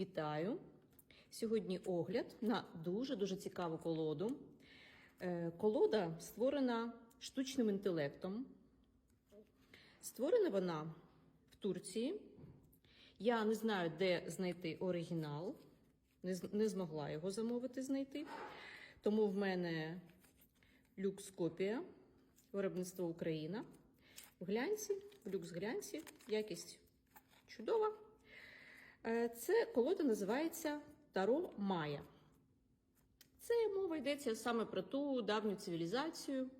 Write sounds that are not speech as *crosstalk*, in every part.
Вітаю! Сьогодні огляд на дуже-дуже цікаву колоду. Е, Колода створена штучним інтелектом. Створена вона в Турції. Я не знаю, де знайти оригінал, не, змогла його замовити знайти. Тому в мене люкс-копія, виробництво Україна. В глянці, в люкс-глянці, якість чудова. Е, Це колода називається Таро Майя. Це мова йдеться саме про ту давню цивілізацію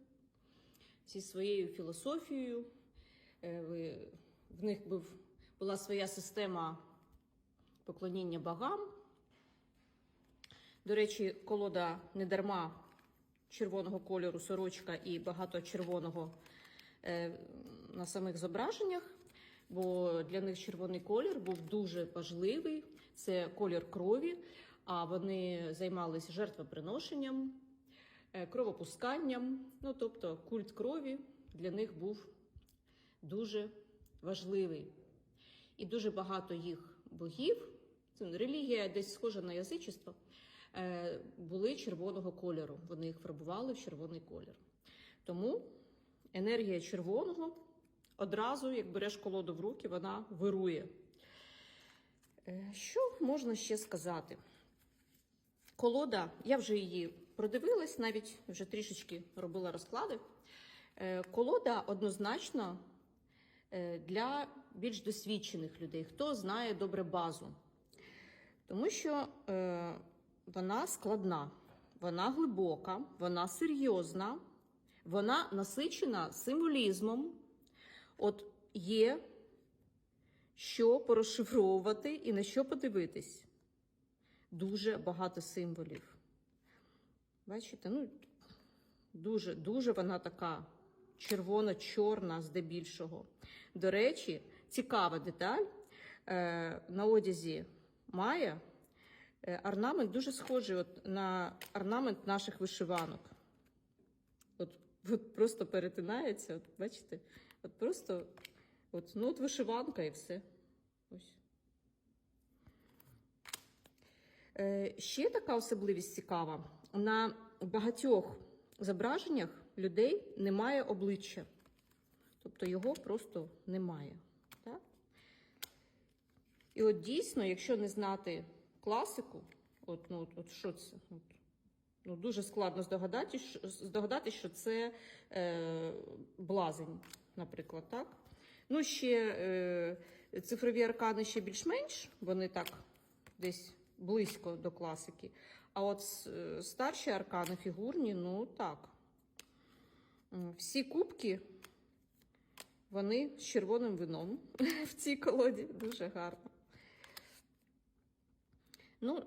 зі своєю філософією. Е, В них була своя система поклоніння богам. До речі, колода не дарма червоного кольору сорочка і багато червоного е, на самих зображеннях, бо для них червоний колір був дуже важливий. Це колір крові, а вони займалися жертвоприношенням, е, кровопусканням. Ну, тобто культ крові для них був дуже важливий. І дуже багато їх богів, це релігія десь схожа на язичество, е, були червоного кольору. Вони їх фарбували в червоний колір. Тому енергія червоного одразу, як береш колоду в руки, вона вирує. Е, Що можна ще сказати? Колода, я вже її продивилась, навіть вже трішечки робила розклади. Е, Колода однозначно е, для більш досвідчених людей, хто знає добре базу. Тому що вона складна, вона глибока, вона серйозна, вона насичена символізмом. От є що порозшифровувати і на що подивитись. Дуже багато символів. Бачите, ну, дуже, дуже вона така червоно-чорна здебільшого. До речі, цікава деталь. Е, на одязі Майя е, орнамент дуже схожий от на орнамент наших вишиванок. От, от просто перетинається, от бачите? От просто от, ну, от вишиванка і все. Ось. Е, Ще така особливість цікава. На багатьох зображеннях людей немає обличчя. Тобто його просто немає. Так? І от дійсно, якщо не знати класику, от, ну, от, що це? От, ну, дуже складно здогадатись, здогадатись, що це е, блазень, наприклад, так? Ну, ще е, цифрові аркани ще більш-менш, вони так десь близько до класики. А от е, старші аркани фігурні, ну так. Всі кубки, вони з червоним вином *laughs* в цій колоді. Дуже гарно. Ну,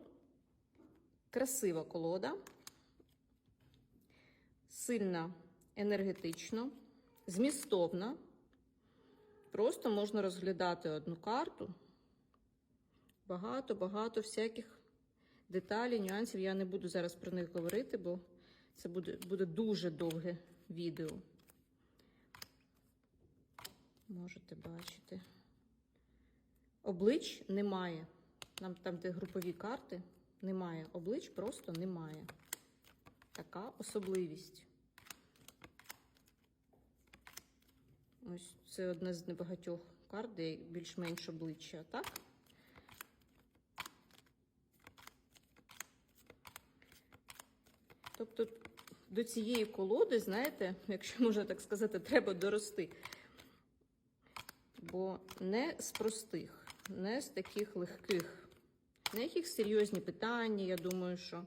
красива колода. Сильна, енергетично, змістовна. Просто можна розглядати одну карту. Багато-багато всяких деталей, нюансів. Я не буду зараз про них говорити, бо це буде, буде дуже довге відео. Можете бачити. Облич немає. Нам там, де групові карти, немає. Облич просто немає. Така особливість. Ось це одна з небагатьох карт, де більш-менш обличчя, так? Тобто до цієї колоди, знаєте, якщо можна так сказати, треба дорости. Бо не з простих, не з таких легких, на яких серйозні питання, я думаю, що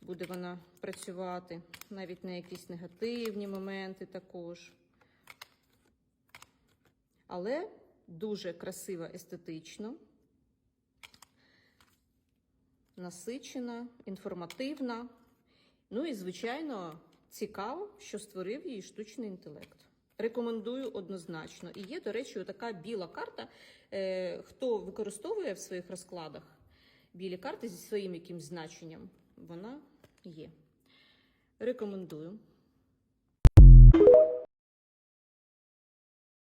буде вона працювати, навіть на якісь негативні моменти також. Але дуже красива естетично, насичена, інформативна. Ну і, звичайно, цікаво, що створив її штучний інтелект. Рекомендую однозначно. І є, до речі, така біла карта. Е, хто використовує в своїх розкладах білі карти зі своїм якимсь значенням, вона є. Рекомендую.